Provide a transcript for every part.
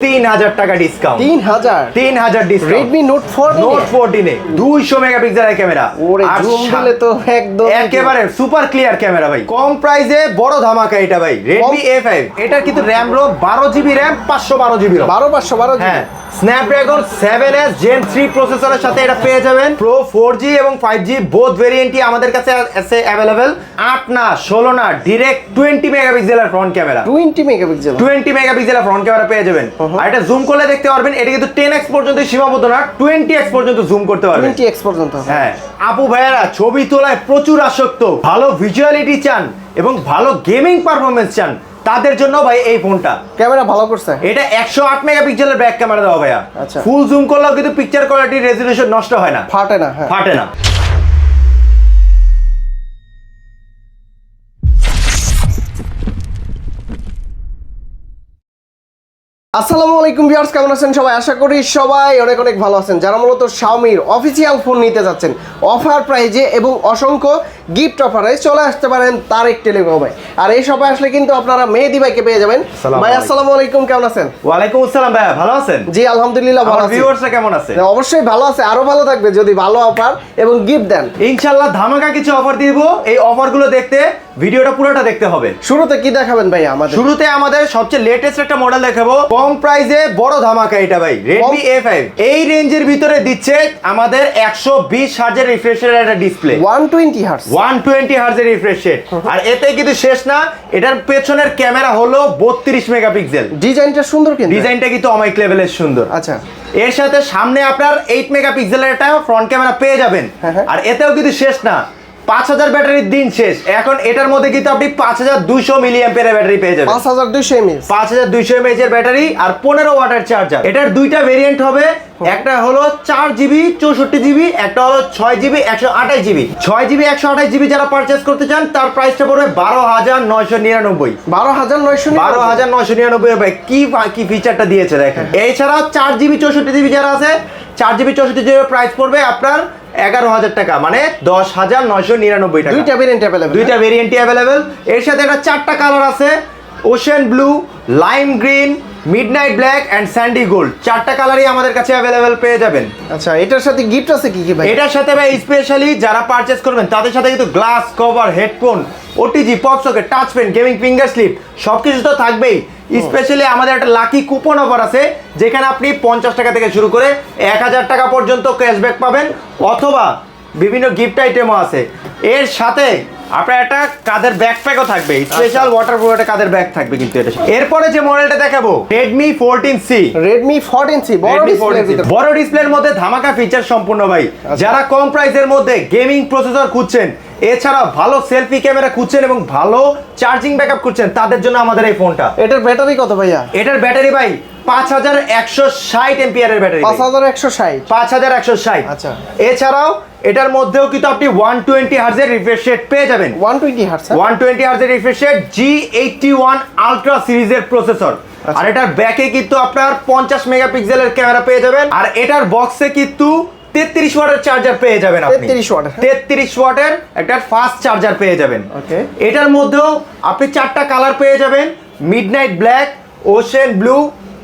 তিন হাজার টাকা ডিসকাউন্ট তিন হাজার তিন হাজার রেডমি নোট ফোর নোট ফোরটিনে দুইশো মেগাপিক্সেলের ক্যামেরা ওরে তো একদম একেবারে সুপার ক্লিয়ার ক্যামেরা ভাই। কম প্রাইসে বড় ধামাকা এটা ভাই। রেডমি এ ফাইভ এটার কিন্তু র্যাম রো বারো জিবি র্যাম পাঁচশো বারো জিবি বারো পাঁচশো বারো হ্যাঁ। Snapdragon seven S Gen three প্রসেসরের সাথে এটা পেয়ে যাবেন। প্রো ফোর জি এবং ফাইভ জি বোথ ভেরিয়েন্টই আমাদের কাছে আছে অ্যাভেলেবেল আট না ষোলো না ডিরেক্ট টোয়েন্টি মেগাপিক্সেলের front camera twenty megapixel twenty মেগাপিক্সেলের ফ্রন্ট ক্যামেরা পেয়ে যাবেন। আর এটা জুম করলে দেখতে পারবেন এটা কিন্তু টেন এক্স পর্যন্ত সীমাবদ্ধ না টোয়েন্টি এক্স পর্যন্ত জুম করতে পারবেন। টোয়েন্টি এক্স পর্যন্ত। হ্যাঁ। আপু ভাইয়ারা ছবি তোলায় প্রচুর আসক্ত ভালো ভিজুয়ালিটি চান এবং ভালো গেমিং পারফরমেন্স চান। তাদের জন্য ভাই এই ফোনটা। ক্যামেরা ভালো করছে। এটা একশো আট মেগাপিক্সেলের ব্যাক ক্যামেরা দেওয়া ভাইয়া। আচ্ছা। ফুল জুম করলেও কিন্তু পিকচার কোয়ালিটি রেজলিউশন নষ্ট হয় না। ফাটে না হ্যাঁ। ফাটে না। আসসালামু আলাইকুম ভিউয়ার্স কেমন আছেন সবাই? আশা করি সবাই অনেক অনেক ভালো আছেন। যারা মূলত শাওমির অফিসিয়াল ফোন নিতে যাচ্ছেন অফার প্রাইজে এবং অসংখ্য গিফট অফারে চলে আসতে পারেন তার তারেক টেলিকমে আর এই সবাই আসলে কিন্তু আপনারা মেহেদি ভাইকে পেয়ে যাবেন। ভাই আসসালামু আলাইকুম কেমন আছেন? ওয়ালাইকুম আসসালাম ভাইয়া ভালো আছেন? জি আলহামদুলিল্লাহ ভালো আছি। ভিউয়ার্সরা কেমন আছে? অবশ্যই ভালো আছে আরও ভালো থাকবে যদি ভালো অফার এবং গিফট দেন। ইনশাল্লাহ ধামাকা কিছু অফার দিব। এই অফারগুলো দেখতে ভিডিওটা পুরোটা দেখতে হবে। শুরুতে কি দেখাবেন ভাই আমাদের? শুরুতে আমাদের সবচেয়ে লেটেস্ট একটা মডেল দেখাবো। কম প্রাইসে বড় ধামাকা এটা ভাই এ ফাইভ এই রেঞ্জের ভিতরে দিচ্ছে আমাদের একশো বিশ হাজার রিফ্রেশের একটা display one twenty hertz one twenty হার্জের refresh rate আর এতে কিন্তু শেষ না এটার পেছনের ক্যামেরা হলো বত্রিশ মেগাপিক্সেল। ডিজাইনটা সুন্দর কিন্তু। ডিজাইনটা কিন্তু অমাইক লেভেলের সুন্দর। আচ্ছা। এর সাথে সামনে আপনার এইট মেগাপিক্সেলের একটা ফ্রন্ট ক্যামেরা পেয়ে যাবেন। হ্যাঁ, হ্যাঁ। আর এতেও কিন্তু শেষ না। পাঁচ হাজার ব্যাটারির দিন শেষ। এখন এটার মধ্যে কিন্তু আপনি পাঁচ হাজার দুইশো মিলি অ্যাম্পিয়ারের ব্যাটারি পেয়ে যাবেন। পাঁচ হাজার দুইশো এমএস পাঁচ হাজার দুইশো এমএইচ এর ব্যাটারি আর পনেরো ওয়াটের চার্জার। এটার দুইটা ভেরিয়েন্ট হবে। একটা হলো চার জিবি চৌষট্টি জিবি একটা হলো ছয় জিবি একশো আঠাশ জিবি। ছয় জিবি একশো আঠাশ জিবি যারা পারচেস করতে চান তার প্রাইসটা পড়বে বারো হাজার নয়শো নিরানব্বই। বারো হাজার নয়শো বারো হাজার নয়শো নিরানব্বই ভাই কি কি ফিচারটা দিয়েছে দেখেন। এছাড়াও চার জিবি চৌষট্টি জিবি যারা আছে চার জিবি চৌষট্টি জিবি প্রাইস পড়বে আপনার এগারো হাজার টাকা মানে দশ হাজার নয়শো নিরানব্বই টাকা। দুইটা ভেরিয়েন্ট অ্যাভেলেবেল দুইটা ভেরিয়েন্টই অ্যাভেলেবেল এর সাথে একটা চারটা কালার আছে ocean blue lime green midnight black and sandy gold চারটা কালারই আমাদের কাছে অ্যাভেলেবেল পেয়ে যাবেন। আচ্ছা এটার সাথে গিফট আছে কি কি ভাই? এটার সাথে ভাই স্পেশালি যারা পারচেস করবেন তাদের সাথে কিন্তু glass cover headphone OTG pop socket touch pen gaming finger sleeve সব কিছু তো থাকবেই। স্পেশালি আমাদের একটা লাকি কুপন অফার আছে যেখানে আপনি পঞ্চাশ টাকা থেকে শুরু করে এক হাজার টাকা পর্যন্ত ক্যাশব্যাক পাবেন অথবা বিভিন্ন গিফট আইটেমও আছে। এর সাথে আপনার একটা কাদের ব্যাকপ্যাকও থাকবে। স্পেশাল ওয়াটারপ্রুফ একটা কাদের ব্যাগ থাকবে কিন্তু এটা এরপরে যে মডেলটা দেখাবো Redmi fourteen C Redmi fourteen C বড় Redmi ডিসপ্লের 14C ভিতরে। বড় ডিসপ্লের মধ্যে ধামাকা ফিচার সম্পূর্ণ ভাই। যারা কম প্রাইসের মধ্যে গেমিং প্রসেসর খুঁজছেন এছাড়া ভালো সেলফি ক্যামেরা খুঁজছেন এবং ভালো চার্জিং ব্যাকআপ খুঁজছেন তাদের জন্য আমাদের এই ফোনটা এটার ব্যাটারি কত ভাইয়া? এটার ব্যাটারি ভাই পাঁচ হাজার একশো ষাট এমপিয়ারের ব্যাটারি পাঁচ হাজার একশো ষাট। পাঁচ হাজার একশো ষাট। আচ্ছা। এছাড়াও এটার মধ্যেও কিন্তু আপনি ওয়ান টোয়েন্টি হার্জের রিফ্রেশ রেট পেয়ে যাবেন। One twenty hertz one twenty হার্জের refresh rate G eighty one ultra সিরিজের প্রসেসর আচ্ছা। আর এটার ব্যাকে কিন্তু আপনার পঞ্চাশ মেগাপিক্সেলের ক্যামেরা পেয়ে যাবেন। আর এটার বক্সে কিন্তু তেত্রিশ ওয়াটের চার্জার পেয়ে যাবেন আপনি 33 ওয়াটের, হ্যাঁ। তেত্রিশ ওয়াটের একটা ফাস্ট চার্জার পেয়ে যাবেন. এটার মধ্যেও আপনি চারটা কালার পেয়ে যাবেন মিডনাইট ব্ল্যাক ওশেন ব্লু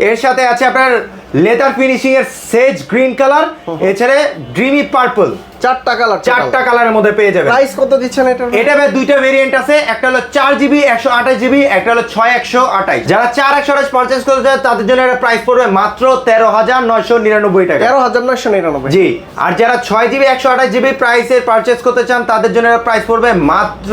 এর সাথে আছে আপনার লেদার ফিনিশিং এর সেজ গ্রিন কালার এছাড়া ড্রিমি পার্পল চারটা কালার চারটা কালারের মধ্যে পেয়ে যাবেন। প্রাইস কত দিচ্ছেন এটা এটা ভাই দুইটা ভেরিয়েন্ট আছে একটা হলো চার জিবি একশো আঠাশ জিবি একটা হলো ছয় একশো আঠাশ। যারা চার একশো আঠাশ পারচেস করতে চায় তাদের জন্য একটা প্রাইস পড়বে মাত্র তেরো হাজার নয়শো নিরানব্বই টাকা। তেরো হাজার নয়শো নিরানব্বই। জি আর যারা ছয় জিবি একশো আঠাশ জিবি প্রাইসের পারচেস করতে চান তাদের জন্য প্রাইস পড়বে মাত্র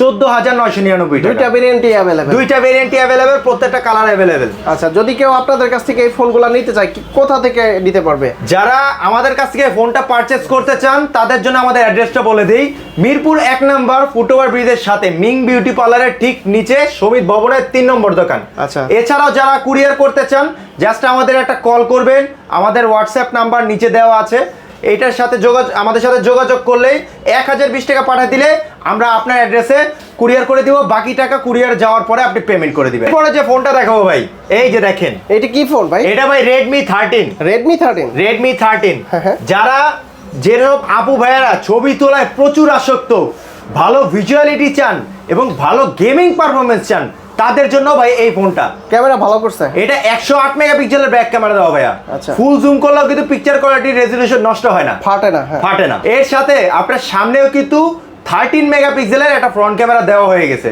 চোদ্দ হাজার নয়শো নিরানব্বই দুইটা ভেরিয়েন্টই অ্যাভেলেবল দুইটা ভেরিয়েন্টই অ্যাভেলেবেল প্রত্যেকটা কালার অ্যাভেলেবেল আচ্ছা যদি কেউ আপনাদের কাছ থেকে এই ফোনগুলো নিতে চায় কোথা থেকে নিতে পারবে? যারা আমাদের কাছ থেকে ফোনটা পারচেস করতে চান তাদের জন্য আমাদের অ্যাড্রেসটা বলে দিই। মিরপুর এক নম্বর ফুটওভার ব্রিজের সাথে মিং বিউটি পার্লারের ঠিক নিচে সমিত ভবনের তিন নম্বর দোকান। আচ্ছা। এছাড়াও যারা কুরিয়ার করতে চান জাস্ট আমাদের একটা কল করবেন। আমাদের হোয়াটসঅ্যাপ নাম্বার নিচে দেওয়া আছে। এইটার সাথে যোগাযোগ আমাদের সাথে যোগাযোগ করলেই এক হাজার বিশ টাকা পাঠিয়ে দিলে আমরা আপনার অ্যাড্রেসে কুরিয়ার করে দিব। বাকি টাকা কুরিয়ার যাওয়ার পরে আপনি পেমেন্ট করে দিবেন। পরে যে ফোনটা দেখাবো ভাই এই যে দেখেন। এটা কি ফোন ভাই? এটা ভাই Redmi thirteen Redmi thirteen Redmi thirteen. যারা যেরকম আপু ভাইয়ারা ছবি তোলায় প্রচুর আসক্ত ভালো ভিজুয়ালিটি চান এবং ভালো গেমিং পারফরমেন্স চান তাদের জন্য ভাই এই ফোনটা। ক্যামেরা ভালো করছে? এটা একশো আট মেগাপিক্সেলের ব্যাক ক্যামেরা দেওয়া ভাইয়া। আচ্ছা। ফুল জুম করলেও কিন্তু পিকচার কোয়ালিটি রেজলিউশন নষ্ট হয় না। ফাটে না হ্যাঁ। ফাটে না। এর সাথে আপনার সামনেও কিন্তু থার্টিন মেগাপিক্সেলের একটা ফ্রন্ট ক্যামেরা দেওয়া হয়ে গেছে.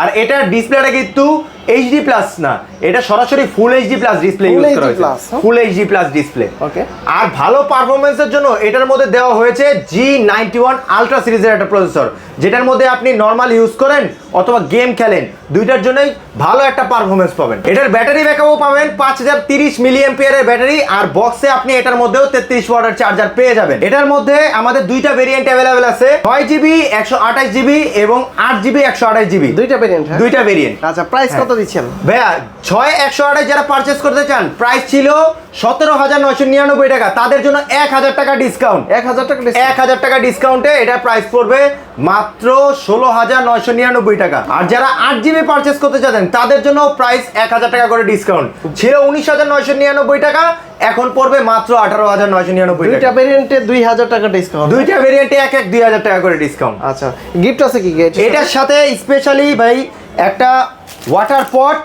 আর এটা ডিসপ্লেটা কিন্তু এইচডি প্লাস না। এটা সরাসরি full HD plus display use করা হয়েছে। হ্যাঁ? Full HD plus display Okay. আর ভালো পারফরমেন্সের জন্য এটার মধ্যে দেওয়া হয়েছে জি নাইনটি ওয়ান আলট্রা সিরিজের একটা প্রসেসর যেটার মধ্যে আপনি নর্মাল ইউজ করেন অথবা গেম খেলেন দুইটার জন্যই ভালো একটা পারফরমেন্স পাবেন। এটার ব্যাটারি ব্যাকআপও পাবেন পাঁচ হাজার তিরিশ মিলি এর ব্যাটারি আর বক্সে আপনি এটার মধ্যেও তেত্রিশ ওয়াটের চার্জার পেয়ে যাবেন। এটার মধ্যে আমাদের দুইটা ভেরিয়েন্ট অ্যাভেলেবেল আছে ছয় জিবি একশো আঠাশ জিবি এবং আট জিবি একশো আঠাশ জিবি দুইটা ভেরিয়েন্ট হ্যাঁ? দুইটা ভেরিয়েন্ট আচ্ছা প্রাইস হ্যাঁ। কত দিচ্ছেন? ভাইয়া ছয় একশো আঠাশ যারা পারচেস করতে চান প্রাইস ছিল সতেরো হাজার নয়শো নিরানব্বই টাকা। তাদের জন্য এক হাজার টাকা ডিসকাউন্ট এক হাজার টাকা এক হাজার টাকা ডিসকাউন্টে এটা প্রাইস পড়বে মাত্র ষোলো হাজার নয়শো নিরানব্বই টাকা। আর যারা আট জিবি পারচেস করতে চাচ্ছেন তাদের জন্য প্রাইস এক হাজার টাকা করে ডিসকাউন্ট ছিল উনিশ হাজার নয়শো নিরানব্বই টাকা এখন পড়বে মাত্র আঠারো হাজার নয়শো নিরানব্বই দুইটা ভেরিয়েন্টে দুই হাজার টাকা ডিসকাউন্ট দুইটা ভেরিয়েন্টে এক এক দুই হাজার টাকা করে ডিসকাউন্ট আচ্ছা গিফট আছে কি কি এটার সাথে স্পেশালি ভাই একটা ওয়াটার পট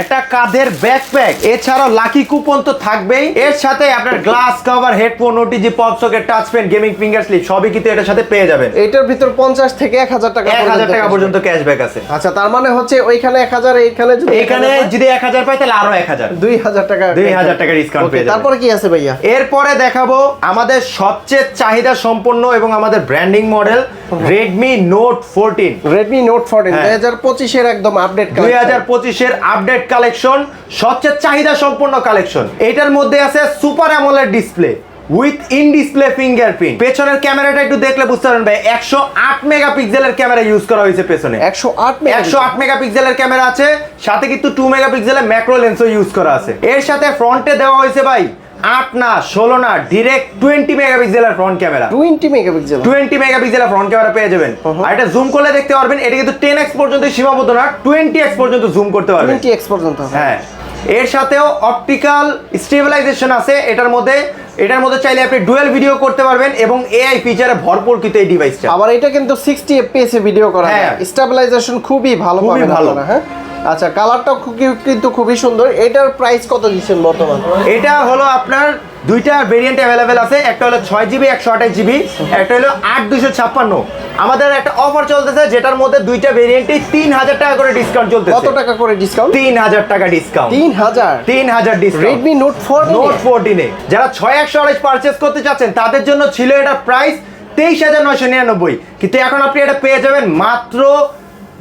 একটা কাঁধের ব্যাকপ্যাক এছাড়াও লাকি কুপন তো থাকবেই। এর সাথে আপনার glass cover headphone OTG pop socket touch pen gaming finger sleeve সবই কিন্তু এটার সাথে পেয়ে যাবেন। এটার ভিতর পঞ্চাশ থেকে এক হাজার টাকা এক হাজার টাকা cashback। পর্যন্ত ক্যাশব্যাক আছে। আচ্ছা তার মানে হচ্ছে ওইখানে এক হাজার এইখানে যদি এখানে যদি এক হাজার পাই তাহলে আরও এক হাজার। দুই হাজার টাকা 2000 টাকা ডিসকাউন্ট পেয়ে যাবেন। তারপরে কি আছে ভাইয়া? এরপরে দেখাবো আমাদের সবচেয়ে চাহিদা সম্পন্ন এবং আমাদের branding model Redmi Note fourteen Redmi Note fourteen হ্যাঁ। দুই হাজার পঁচিশের একদম আপডেট দুই হাজার পঁচিশের আপডেট কালেকশন সবচেয়ে চাহিদা সম্পন্ন কালেকশন এটার মধ্যে আছে super AMOLED display with in display fingerprint পেছনের ক্যামেরাটা একটু দেখলে বুঝতে পারবেন ভাই একশো আট মেগাপিক্সেলের ক্যামেরা ইউজ করা হয়েছে পেছনে। একশো আট একশো আট মেগাপিক্সেলের ক্যামেরা আছে সাথে কিন্তু টু মেগাপিক্সেলের ম্যাক্রো লেন্সও ইউজ করা আছে। এর সাথে ফ্রন্টে দেওয়া হয়েছে ভাই আট না ষোলো না ডিরেক্ট টোয়েন্টি মেগাপিক্সেলের front camera twenty megapixel twenty মেগাপিক্সেলের ফ্রন্ট ক্যামেরা পেয়ে যাবেন। আর এটা জুম করলে দেখতে পারবেন এটা কিন্তু টেন এক্স পর্যন্ত সীমাবদ্ধ না টোয়েন্টি এক্স পর্যন্ত জুম করতে পারবেন। টোয়েন্টি এক্স পর্যন্ত হ্যাঁ। এর সাথেও অপটিক্যাল স্টেবিলাইজেশন আছে এটার মধ্যে এটার মধ্যে চাইলে আপনি ডুয়েল ভিডিও করতে পারবেন এবং এআই ফিচারে ভরপুর কিন্তু এই ডিভাইসটা আবার এটা কিন্তু সিক্সটি এফপিএস এ ভিডিও করা হ্যাঁ। স্টেবিলাইজেশন খুবই ভালো খুবই ভালো। হ্যাঁ। আচ্ছা কালারটাও কিন্তু খুবই সুন্দর। এটার প্রাইস কত দিচ্ছেন বর্তমান? এটা হলো আপনার দুইটা ভেরিয়েন্ট অ্যাভেলেবেল আছে। একটা হলো ছয় জিবি একশো আঠাশ জিবি একটা হলো আট দুশো ছাপ্পান্ন। আমাদের একটা অফার চলতেছে যেটার মধ্যে দুইটা ভেরিয়েন্টে তিন হাজার টাকা করে ডিসকাউন্ট কত চলতেছে টাকা করে ডিসকাউন্ট তিন হাজার টাকা ডিসকাউন্ট তিন হাজার? তিন হাজার discount Redmi Note four Note ফোরটিনে যারা ছয় একশো আড়াইশ পারচেস করতে চাচ্ছেন তাদের জন্য ছিল এটা প্রাইস তেইশ হাজার নয়শো নিরানব্বই। কিন্তু এখন আপনি এটা পেয়ে যাবেন মাত্র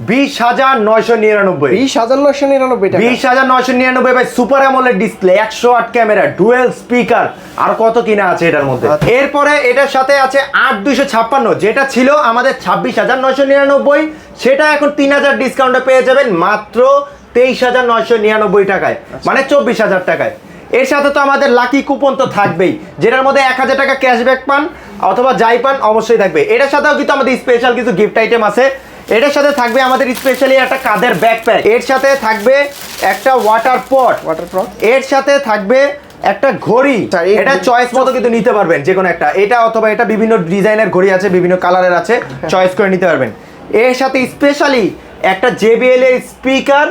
বিশ হাজার নয়শো নিরানব্বই। বিশ হাজার নয়শো নিরানব্বই বিশ হাজার নয়শো নিরানব্বই বাই সুপার অ্যামোলেড ডিসপ্লে একশো আট ক্যামেরা ডুয়েল স্পিকার আর কত কিনা আছে এটার মধ্যে? আচ্ছা। এরপরে এটার সাথে আছে আট দুইশো ছাপ্পান্ন যেটা ছিল আমাদের ছাব্বিশ হাজার নয়শো নিরানব্বই সেটা এখন তিন হাজার ডিসকাউন্টে পেয়ে যাবেন মাত্র তেইশ হাজার নয়শো নিরানব্বই টাকায় আচ্ছা। মানে চব্বিশ হাজার টাকায়। এর সাথে তো আমাদের লাকি কুপন তো থাকবেই যেটার মধ্যে এক হাজার টাকা ক্যাশব্যাক পান অথবা যাই পান অবশ্যই থাকবে। এটার সাথেও কিন্তু আমাদের স্পেশাল কিছু গিফট আইটেম আছে। এটার সাথে থাকবে আমাদের স্পেশালি একটা কাঁধের ব্যাকপ্যাক এর সাথে থাকবে একটা ওয়াটার পট ওয়াটার পট এর সাথে থাকবে একটা ঘড়ি। আচ্ছা, এটা চয়েস মতো কিন্তু নিতে পারবেন যে কোনো একটা। এটা অথবা এটা বিভিন্ন ডিজাইনের ঘড়ি আছে বিভিন্ন কালারের আছে চয়েস করে নিতে পারবেন। এর সাথে স্পেশালি একটা জেবিএল এর স্পিকার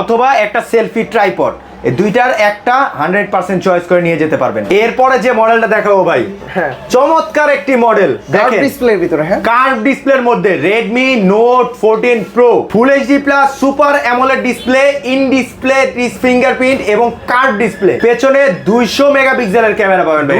অথবা একটা সেলফি ট্রাইপড এই দুইটার একটা হান্ড্রেড পার্সেন্ট চয়েস করে নিয়ে যেতে পারবেন। এরপরে যে মডেলটা দেখাবো ভাই হ্যাঁ। চমৎকার একটি মডেল দেখেন ডিসপ্লের ভিতরে হ্যাঁ। কার্ভ ডিসপ্লের মধ্যে Redmi Note fourteen Pro full HD plus super AMOLED display in display fingerprint এবং কার্ভ ডিসপ্লে পেছনে দুইশো মেগাপিক্সেলের ক্যামেরা পাবেন ভাই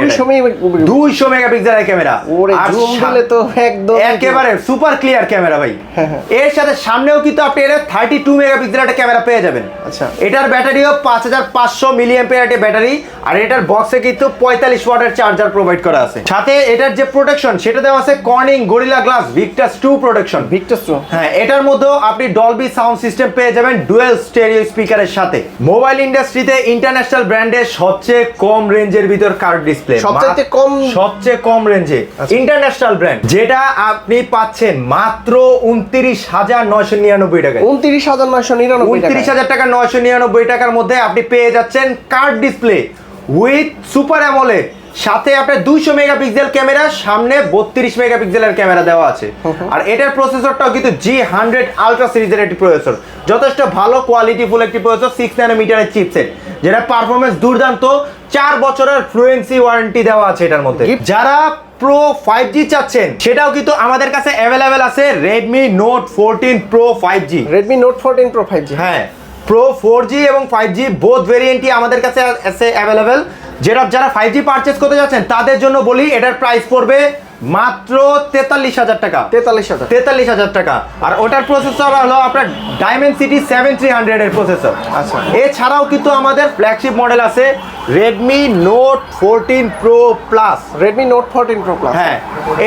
দুইশো মেগাপিক্সেলের ক্যামেরা ওরে আর জুম দিলে তো একদম একেবারে সুপার ক্লিয়ার ক্যামেরা ভাই। হ্যাঁ, হ্যাঁ। এর সাথে সামনেও কিন্তু আপনি এটা থার্টি টু মেগাপিক্সেলের একটা ক্যামেরা পেয়ে যাবেন। আচ্ছা। এটার ব্যাটারিও পাঁচ হাজার হাজার পাঁচশো মিলি ব্যাটারি আর এটার বক্সে কিন্তু পঁয়তাল্লিশ ওয়াটের চার্জার প্রোভাইড করা আছে। সাথে এটার যে প্রোটেকশন সেটা দেওয়া আছে Corning Gorilla Glass Victus two protection Victus Pro হ্যাঁ এটার মধ্যেও আপনি ডলবি সাউন্ড সিস্টেম পেয়ে যাবেন ডুয়েল স্টেরিও স্পিকারের সাথে। মোবাইল ইন্ডাস্ট্রিতে ইন্টারন্যাশনাল ব্র্যান্ডের সবচেয়ে কম রেঞ্জের ভিতর কার্ড ডিসপ্লে সবচেয়ে কম- সবচেয়ে কম রেঞ্জে। ইন্টারন্যাশনাল ব্র্যান্ড যেটা আপনি পাচ্ছেন মাত্র উনত্রিশ হাজার নয়শো নিরানব্বই টাকা উনত্রিশ হাজার নয়শো নিরানব্বই উনত্রিশ হাজার টাকা নয়শো নিরানব্বই টাকার মধ্যে আপনি পেয়ে যাচ্ছেন curved display with super AMOLED. সাথে আপনার দুইশো মেগাপিক্সেল ক্যামেরা সামনে বত্রিশ মেগাপিক্সেলের ক্যামেরা দেওয়া আছে। আর এটার প্রসেসরটাও কিন্তু জি হান্ড্রেড আলট্রা সিরিজের একটি প্রসেসর। যথেষ্ট ভালো কোয়ালিটি ফুল একটি প্রসেসর সিক্স ন্যানোমিটারের চিপসেট যেটা পারফরমেন্স দুর্দান্ত। চার বছরের ফ্লুয়েন্সি ওয়ারেন্টি দেওয়া আছে এটার মধ্যে। যারা প্রো ফাইভ জি চাচ্ছেন সেটাও কিন্তু আমাদের কাছে অ্যাভেলেবেল আছে Redmi Note fourteen Pro five G Redmi Note fourteen Pro five G হ্যাঁ। প্রো ফোর জি এবং ফাইভ জি বোধ ভেরিয়েন্টই আমাদের কাছে এসে অ্যাভেলেবেল যেটা যারা ফাইভ জি পারচেস করতে যাচ্ছেন তাদের জন্য বলি এটার প্রাইস পড়বে মাত্র তেতাল্লিশ হাজার টাকা। তেতাল্লিশ হাজার। তেতাল্লিশ হাজার টাকা। আর ওটার প্রসেসর হলো আপনার ডায়মন্ড সিটি সেভেন থ্রি হান্ড্রেডের প্রসেসর আচ্ছা। এছাড়াও কিন্তু আমাদের ফ্ল্যাগশিপ মডেল আছে Redmi Note fourteen Pro plus Redmi Note fourteen Pro plus হ্যাঁ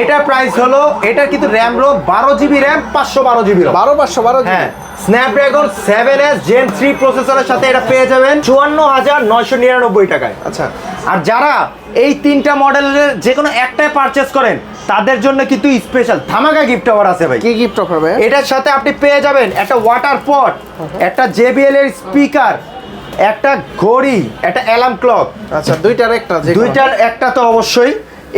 এটা প্রাইস হলো এটার কিন্তু র্যাম রোম বারো জিবি র্যাম পাঁচশো বারো জিবি বারো পাঁচশো বারো হ্যাঁ Snapdragon seven S Gen three প্রসেসরের সাথে এটা পেয়ে যাবেন চুয়ান্ন হাজার নয়শো নিরানব্বই টাকায়। আচ্ছা। আর যারা এই তিনটা মডেলের যে কোনো একটাই পারচেস করেন তাদের জন্য কিন্তু স্পেশাল ধামাকা গিফট আবার আছে ভাই। কি গিফট অফার ভাই? এটার সাথে আপনি পেয়ে যাবেন একটা ওয়াটার পট একটা জেবিএল এর স্পিকার একটা ঘড়ি একটা অ্যালার্ম ক্লক আচ্ছা দুইটার একটা যে দুইটার একটা তো অবশ্যই।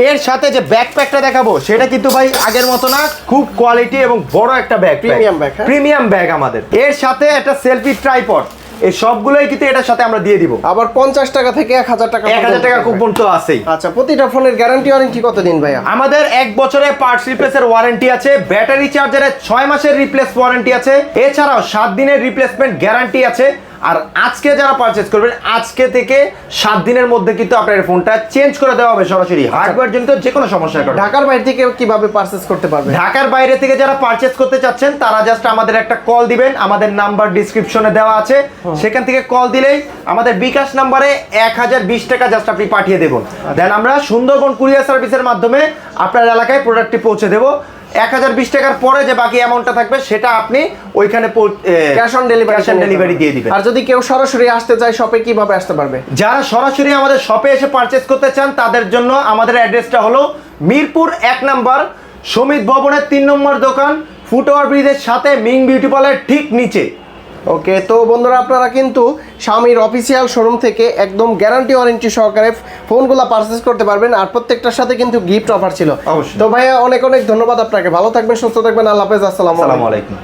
এর সাথে যে ব্যাকপ্যাকটা দেখাবো সেটা কিন্তু ভাই আগের মতো না খুব কোয়ালিটি এবং বড় একটা ব্যাগ প্রিমিয়াম ব্যাগ হ্যাঁ? প্রিমিয়াম ব্যাগ আমাদের। এর সাথে একটা সেলফি ট্রাইপড এই সবগুলোই কিন্তু এটার সাথে আমরা দিয়ে দিব। আবার পঞ্চাশ টাকা থেকে এক হাজার টাকা এক হাজার টাকা। কুপন তো আছেই। আচ্ছা প্রতিটা ফোনের গ্যারান্টি ওয়ারেন্টি কতদিন ভাইয়া? আমাদের এক বছরের পার্টস রিপ্লেসের ওয়ারেন্টি আছে ব্যাটারি চার্জারের ছয় মাসের রিপ্লেস ওয়ারেন্টি আছে এছাড়াও সাত দিনের রিপ্লেসমেন্ট গ্যারান্টি আছে। আর আজকে যারা পারচেস করবেন আজকে থেকে সাত দিনের মধ্যে কিন্তু আপনার ফোনটা চেঞ্জ করে দেওয়া হবে সরাসরি। হার্ডওয়্যার জনিত যে কোনো সমস্যার কারণে। ঢাকার বাইরে থেকে কীভাবে পারচেস করতে পারবে ঢাকার বাইরে থেকে যারা পারচেস করতে চাচ্ছেন তারা জাস্ট আমাদের একটা কল দিবেন। আমাদের নাম্বার ডিসক্রিপশনে দেওয়া আছে। সেখান থেকে কল দিলেই আমাদের বিকাশ নাম্বারে এক হাজার বিশ টাকা জাস্ট আপনি পাঠিয়ে দেবেন। দেন আমরা সুন্দরবন কুরিয়ার সার্ভিসের মাধ্যমে আপনার এলাকায় প্রোডাক্টটি পৌঁছে দেবো। এক হাজার বিশ টাকার পরে যে বাকি অ্যামাউন্টটা থাকবে সেটা আপনি ওইখানে cash on delivery cash on delivery দিয়ে দিবেন। আর যদি কেউ সরাসরি আসতে চায় শপে কীভাবে আসতে পারবে? যারা সরাসরি আমাদের শপে এসে পারচেস করতে চান তাদের জন্য আমাদের অ্যাড্রেসটা হলো মিরপুর এক নাম্বার সমিত ভবনের তিন নম্বর দোকান ফুটওভার ব্রিজের সাথে মিং বিউটি পার্লার ঠিক নিচে। ওকে তো বন্ধুরা আপনারা কিন্তু স্বামীর অফিসিয়াল শোরুম থেকে একদম গ্যারান্টি ওয়ারেন্টি সহকারে ফোনগুলো পারচেস করতে পারবেন আর প্রত্যেকটার সাথে কিন্তু গিফট অফার ছিল। তো ভাইয়া অনেক অনেক ধন্যবাদ আপনাকে। ভালো থাকবেন সুস্থ থাকবেন। আল্লাহ হাফেজ আসসালামু আলাইকুম।